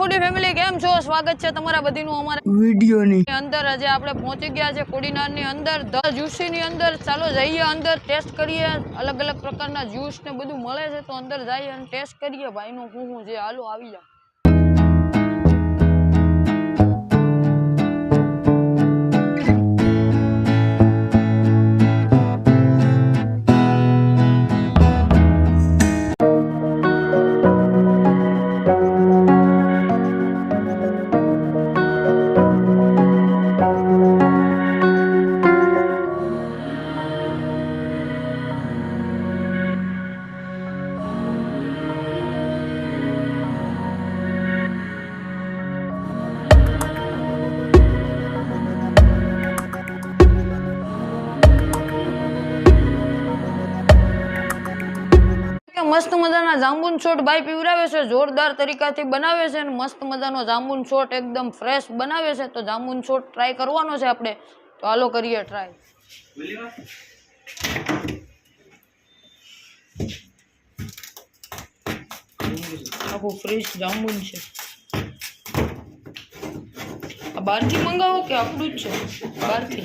ફૂડી family કેમ છો? સ્વાગત છે તમારા બધીનું અમારા વિડીયોની. અંદર. આજે આપણે પહોંચી ગયા છે કોડીનારની અંદર ધ જ્યુસીની અંદર. ચાલો જઈએ અંદર ટેસ્ટ કરીએ. અલગ અલગ પ્રકારના જ્યુસ ને બધું મળે છે તો અંદર જઈએ અને ટેસ્ટ કરીએ. ભાઈનું શું શું છે હાલો આવી જાઓ. મસ્ત મજાના જાંબુન શોટ ભાઈ પીવરાવે છે, જોરદાર તરીકાથી બનાવે છે અને મસ્ત મજાનો જાંબુન શોટ એકદમ ફ્રેશ બનાવે છે. તો જાંબુન શોટ ટ્રાય કરવાનો છે આપણે. તો હાલો કરીએ ટ્રાય આખું ફ્રેશ જાંબુન છે. આ બહારથી મંગાવો કે આપણું જ છે? બહારથી?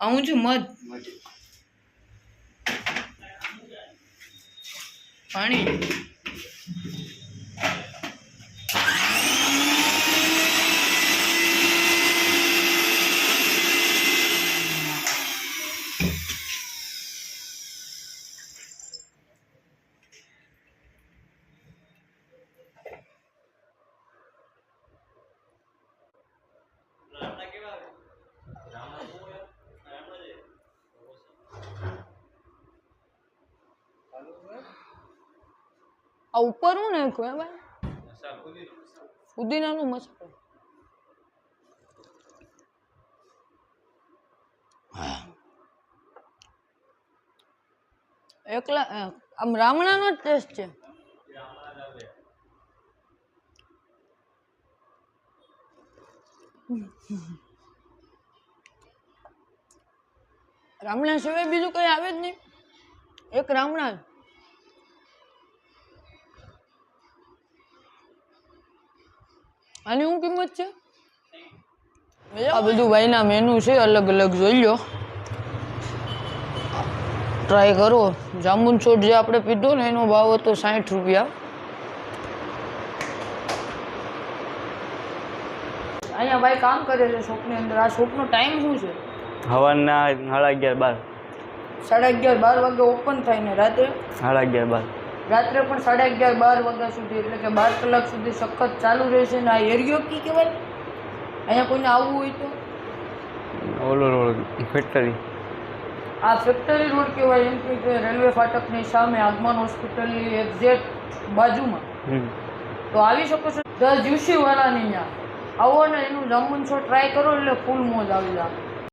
આવું છું મધ. પાણી. આ ઉપર હું નાખ્યું હે ભાઈ? ફુદીનાનું મસાલો. એકલા આમ રામણાનો જ ટેસ્ટ છે. રામણા સિવાય બીજું કઈ આવે જ નહીં. એક રામણા આની શું કિંમત છે? આ બધું ભાઈના મેનુ છે અલગ અલગ જોઈ લો. ટ્રાય કરો. જાંબુન છોડ જે આપણે પીધો ને એનો ભાવ હતો સાઠ રૂપિયા. અહીંયા ભાઈ કામ કરે છે શોપની અંદર. આ શોપનો ટાઈમ શું છે? હવાના સાડા અગિયાર બાર. સાડા અગિયાર બાર વાગે ઓપન થાય ને રાત્રે? સાડા અગિયાર બાર. રાત્રે પણ સાડા અગિયાર બાર વાગ્યા સુધી એટલે કે બાર કલાક સુધી સખત ચાલુ રહેશે ને આ એરિયો કી કહેવાય? અહીંયા કોઈને આવવું હોય તો? ઓલો રોડ ફેક્ટરી આ ફેક્ટરી રોડ કહેવાય એમ કે રેલવે ફાટકની સામે આગમન હોસ્પિટલની એક્ઝેક્ટ બાજુમાં. તો આવી શકો છો. ધ જ્યુસી વાળાની ત્યાં આવો ને એનું જમુન છો ટ્રાય કરો એટલે ફૂલ મોજ આવી જાય.